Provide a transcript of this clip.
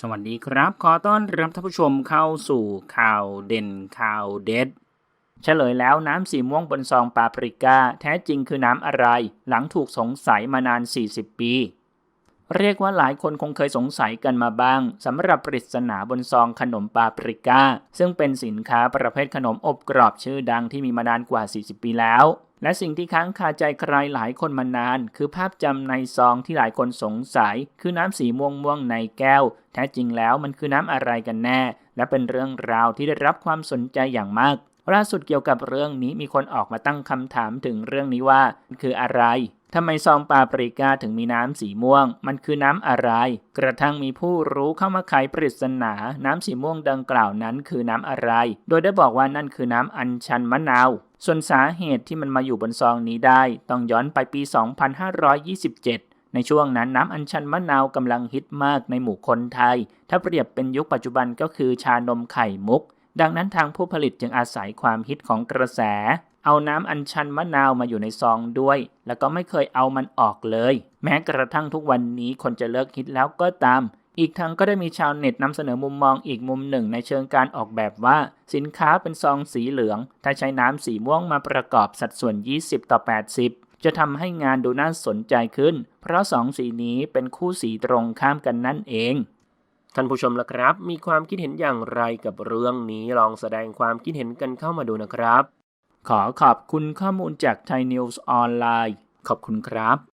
สวัสดีครับ ขอต้อนรับท่านผู้ชมเข้าสู่ข่าวเด่นข่าวเด็ด เฉลยแล้วน้ำสีม่วงบนซองปาปริก้า แท้จริงคือน้ำอะไร หลังถูกสงสัยมานาน 40 ปี เรียกว่าหลายคนคงเคยสงสัยกันมาบ้างสำหรับปริศนาบนซองขนมปาปริก้า ซึ่งเป็นสินค้าประเภทขนมอบกรอบชื่อดังที่มีมานานกว่า 40 ปีแล้ว และสิ่งที่ค้างคาใจใครหลายคนมานาน คือภาพจำในซองที่หลายคนสงสัย คือน้ำสีม่วงม่วงในแก้ว แท้จริงแล้วมันคือน้ำอะไรกันแน่ และเป็นเรื่องราวที่ได้รับความสนใจอย่างมากล่าสุดเกี่ยวกับเรื่องนี้มีคนออกมาตั้งคำถามถึงเรื่องนี้ว่ามันคืออะไรทำไมซองปาปริกาถึงมีน้ำสีม่วง มันคือน้ำอะไร กระทั่งมีผู้รู้เข้ามาไขปริศนา น้ำสีม่วงดังกล่าวนั้นคือน้ำอะไร โดยได้บอกว่านั่นคือน้ำอัญชันมะนาว ส่วนสาเหตุที่มันมาอยู่บนซองนี้ได้ ต้องย้อนไปปี 2527 ในช่วงนั้นน้ำอัญชันมะนาวกำลังฮิตมากในหมู่คนไทย ถ้าเปรียบเป็นยุคปัจจุบันก็คือชานมไข่มุก ดังนั้นทางผู้ผลิตจึงอาศัยความฮิตของกระแส เอาน้ำอัญชันมะนาวมาอยู่ในซองด้วย แล้วก็ไม่เคยเอามันออกเลย แม้กระทั่งทุกวันนี้คนจะเลิกฮิตแล้วก็ตาม อีกทั้งก็ได้มีชาวเน็ตนำเสนอมุมมองอีกมุมหนึ่งในเชิงการออกแบบว่า สินค้าเป็นซองสีเหลือง ถ้าใช้น้ำสีม่วงมาประกอบสัดส่วน 20 ต่อ 80 จะทำให้งานดูน่าสนใจขึ้น เพราะสองสีนี้เป็นคู่สีตรงข้ามกันนั่นเองท่านผู้ชมล่ะครับ มีความคิดเห็นอย่างไรกับเรื่องนี้ลองแสดงความคิดเห็นกันเข้ามาดูนะครับ ขอขอบคุณข้อมูลจากไทยนิวส์ออนไลน์ขอบคุณครับ